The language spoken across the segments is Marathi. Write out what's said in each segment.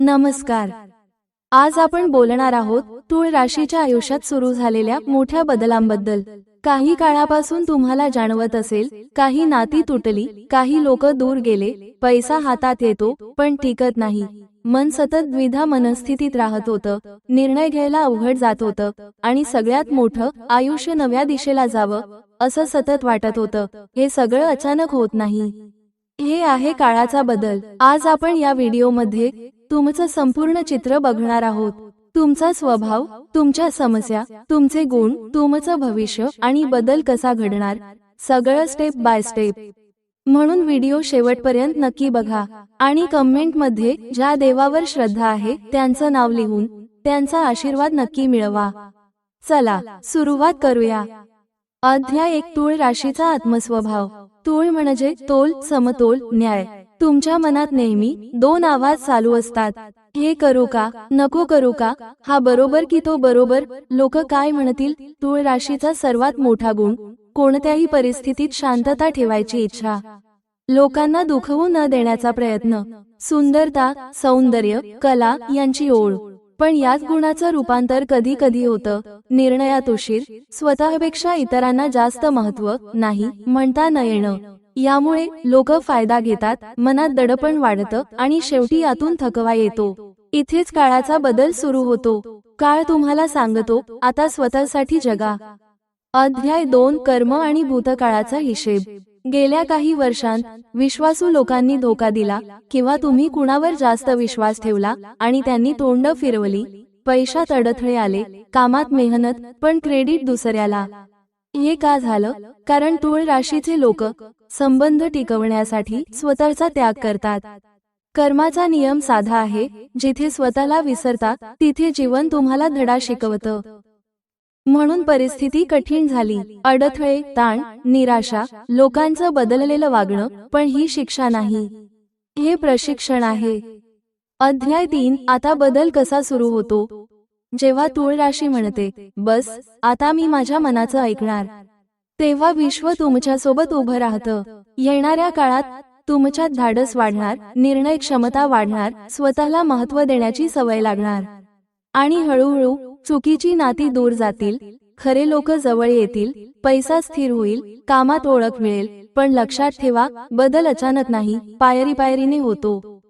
नमस्कार. आज आपण बोलणार आहोत तूळ राशीच्या आयुष्यात सुरू झालेल्या मोठ्या बदलांबद्दल. काही काळापासून तुम्हाला जाणवत असेल काही नाती तुटली काही लोक दूर गेले पैसा हातात येतो पण टिकत नाही. मन सतत द्विधा मनस्थितीत राहत होतं निर्णय घ्यायला अवघड जात होतं आणि सगळ्यात मोठं आयुष्य नव्या दिशेला जावं असं सतत वाटत होतं. हे सगळं अचानक होत नाही. हे आहे काळाचा बदल. आज आपण या व्हिडिओमध्ये तुमचं संपूर्ण चित्र बघणार आहोत. तुमचा स्वभाव तुमच्या समस्या तुमचे गुण तुमचं भविष्य आणि बदल कसा घडणार सगळं स्टेप बाय स्टेप म्हणून व्हिडिओ शेवटपर्यंत नक्की बघा. आणि कमेंटमध्ये ज्या देवावर श्रद्धा आहे त्यांचं नाव लिहून त्यांचा आशीर्वाद नक्की मिळवा. चला सुरुवात करूया. अध्याय एक तूळ राशीचा आत्मस्वभाव. तूळ म्हणजे तोल समतोल न्याय. तुमच्या मनात नेहमी दोन आवाज चालू असतात. हे करू का? नको करू का? हा बरोबर की तो बरोबर? लोक काय म्हणतील? तुळ राशीचा सर्वात मोठा गुण कोणत्याही परिस्थितीत शांतता ठेवायची इच्छा. लोकांना दुखवू न देण्याचा प्रयत्न. सुंदरता सौंदर्य कला यांची ओढ पण याच गुणाचं रूपांतर कधी कधी होतं. निर्णयात उशीर स्वतःपेक्षा इतरांना जास्त महत्त्व नाही म्हणता न येणं. यामुळे लोक फायदा घेतात मनात दडपण वाढतं आणि शेवटी यातून थकवा येतो. इथेच काळाचा बदल सुरू होतो. काळ तुम्हाला सांगतो आता स्वतःसाठी जगा. अध्याय दोन कर्म आणि भूतकाळाचा हिशेब. गेल्या काही वर्षांत विश्वासू लोकांनी धोका दिला किंवा तुम्ही कुणावर जास्त विश्वास ठेवला आणि त्यांनी तोंड फिरवली पैशात अडथळे आले कामात मेहनत पण क्रेडिट दुसऱ्याला. हे का झालं? कारण तुळ राशीचे लोक संबंध टिकवण्यासाठी स्वतःचा त्याग करतात. कर्माचा नियम साधा आहे जिथे स्वतःला विसरता तिथे जीवन तुम्हाला धडा शिकवतं. म्हणून परिस्थिती कठीण झाली. अडथळे ताण निराशा लोकांचं बदललेलं वागणं पण ही शिक्षा नाही. हे प्रशिक्षण आहे. अध्याय तीन आता बदल कसा सुरू होतो? जेव्हा तूळ राशी म्हणते बस आता मी माझ्या मनाचं ऐकणार. तेव्हा विश्व तुमच्यासोबत उभं राहतं. येणाऱ्या काळात तुमच्यात धाडस वाढणार निर्णय क्षमता वाढणार स्वतःला महत्त्व देण्याची सवय लागणार. आणि हळूहळू चुकीची नाती दूर जातील खरे लोक जवळ येतील पैसा स्थिर होईल कामात ओळख मिळेल पण लक्षात ठेवा बदल अचानक नाही पायरी पायरीने होतो.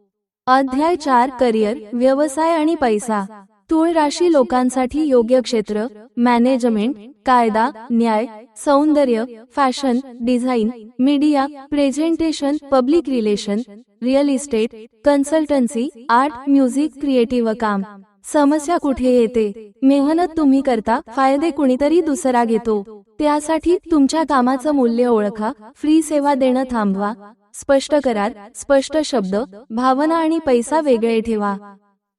अध्याय चार करिअर व्यवसाय आणि पैसा. तुळ राशी लोकांसाठी योग्य क्षेत्र मॅनेजमेंट कायदा न्याय सौंदर्य fashion design media presentation public relation real estate consultancy art music creative काम. समस्या कुठे येते? मेहनत तुम्ही करता फायदे कुणीतरी दुसरा घेतो. त्यासाठी तुमच्या कामाचं मूल्य ओळखा फ्री सेवा देणं थांबवा. स्पष्ट करार स्पष्ट शब्द भावना आणि पैसा वेगळे ठेवा.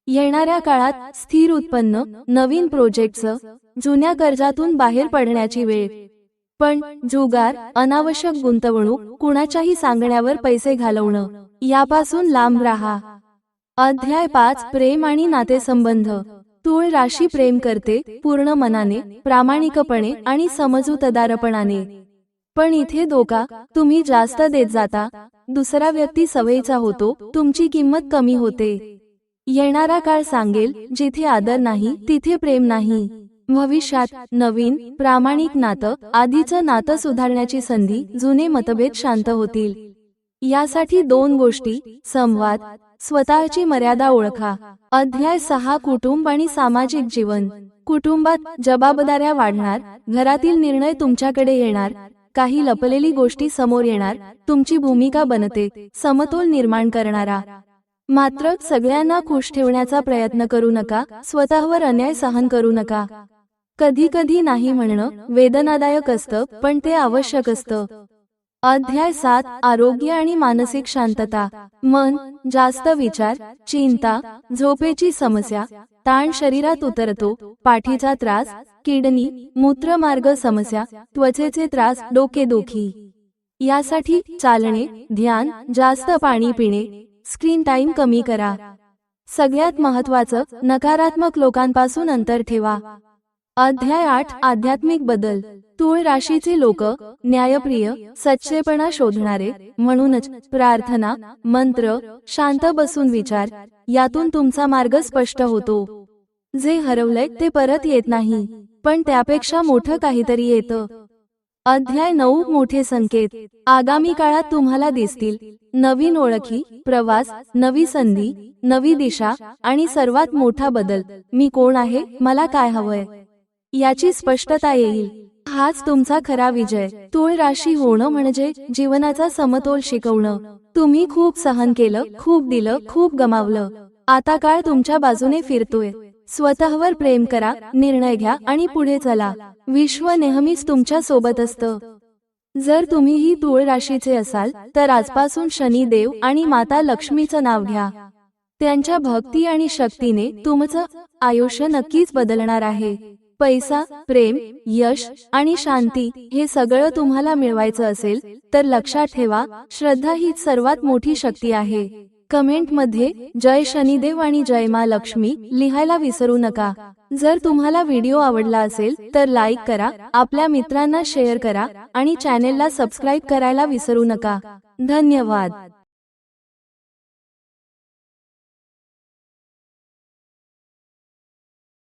येणाऱ्या काळात स्थिर उत्पन्न नवीन प्रोजेक्टचं जुन्या कर्जातून बाहेर पडण्याची वेळ. पण जुगार अनावश्यक गुंतवणूक कुणाच्याही सांगण्यावर पैसे घालवणं यापासून लांब राहा. अध्याय पाच प्रेम आणि नातेसंबंध. तूळ राशी प्रेम करते पूर्ण मनाने प्रामाणिकपणे आणि समजूतदारपणाने. पण इथे धोका तुम्ही जास्त देत जाता. दुसरा व्यक्ती सवयीचा होतो तुमची किंमत कमी होते. येणारा काळ सांगेल जिथे आदर नाही तिथे प्रेम नाही. भविष्यात नवीन प्रामाणिक नातं आधीचं नातं सुधारण्याची संधी जुने मतभेद शांत होतील. यासाठी दोन गोष्टी संवाद स्वतःची मर्यादा ओळखा. अध्याय सहा कुटुंब आणि सामाजिक जीवन. कुटुंबात जबाबदाऱ्या वाढणार घरातील निर्णय तुमच्याकडे येणार काही लपलेली गोष्टी समोर येणार तुमची भूमिका बनते समतोल निर्माण करणारा. मात्र सगळ्यांना खुश ठेवण्याचा प्रयत्न करू नका स्वतःवर अन्याय सहन करू नका. कधी कधी नाही म्हणणं वेदनादायक असतं पण ते आवश्यक असतं. अध्याय सात आरोग्य आणि मानसिक शांतता. मन जास्त विचार चिंता झोपेची समस्या ताण शरीरात उतरतो पाठीचा त्रास किडनी मूत्रमार्ग समस्या त्वचेचे त्रास डोकेदुखी. यासाठी चालणे ध्यान जास्त पाणी पिणे स्क्रीन टाइम कमी करा. सगळ्यात महत्वाचं नकारात्मक लोकांपासून अंतर ठेवा. अध्याय आठ आध्यात्मिक बदल. तूळ राशीचे लोक न्यायप्रिय सच्चेपणा शोधणारे म्हणूनच प्रार्थना मंत्र शांत बसून विचार यातून तुमचा मार्ग स्पष्ट होतो. जे हरवलंय ते परत येत नाही पण त्यापेक्षा मोठं काहीतरी येतं. अध्याय नऊ मोठे संकेत. आगामी काळात तुम्हाला दिसतील नवीन ओळखी प्रवास नवी संधी नवी दिशा आणि सर्वात मोठा बदल. मी कोण आहे मला काय हवंय? याची स्पष्टता येईल. हाच तुमचा खरा विजय. तुळ राशी होणं म्हणजे जीवनाचा समतोल शिकवणं. तुम्ही खूप सहन केलं खूप दिलं खूप गमावलं. आता काळ तुमच्या बाजूने फिरतोय. स्वतःवर प्रेम करा निर्णय घ्या आणि पुढे चला. विश्व नेहमीच तुमच्यासोबत असतं. जर तुम्हीही तुळ राशीचे असाल तर आजपासून शनिदेव आणि माता लक्ष्मीचं नाव घ्या. त्यांच्या भक्ती आणि शक्तीने तुमचं आयुष्य नक्कीच बदलणार आहे. पैसा प्रेम यश आणि शांती हे सगळं तुम्हाला मिळवायचं असेल तर लक्षात ठेवा श्रद्धा ही सर्वात मोठी शक्ती आहे. कमेंटमध्ये जय शनिदेव आणि जय मा लक्ष्मी लिहायला विसरू नका. जर तुम्हाला व्हिडिओ आवडला असेल तर लाईक करा आपल्या मित्रांना शेअर करा आणि चॅनेलला सबस्क्राईब करायला विसरू नका. धन्यवाद.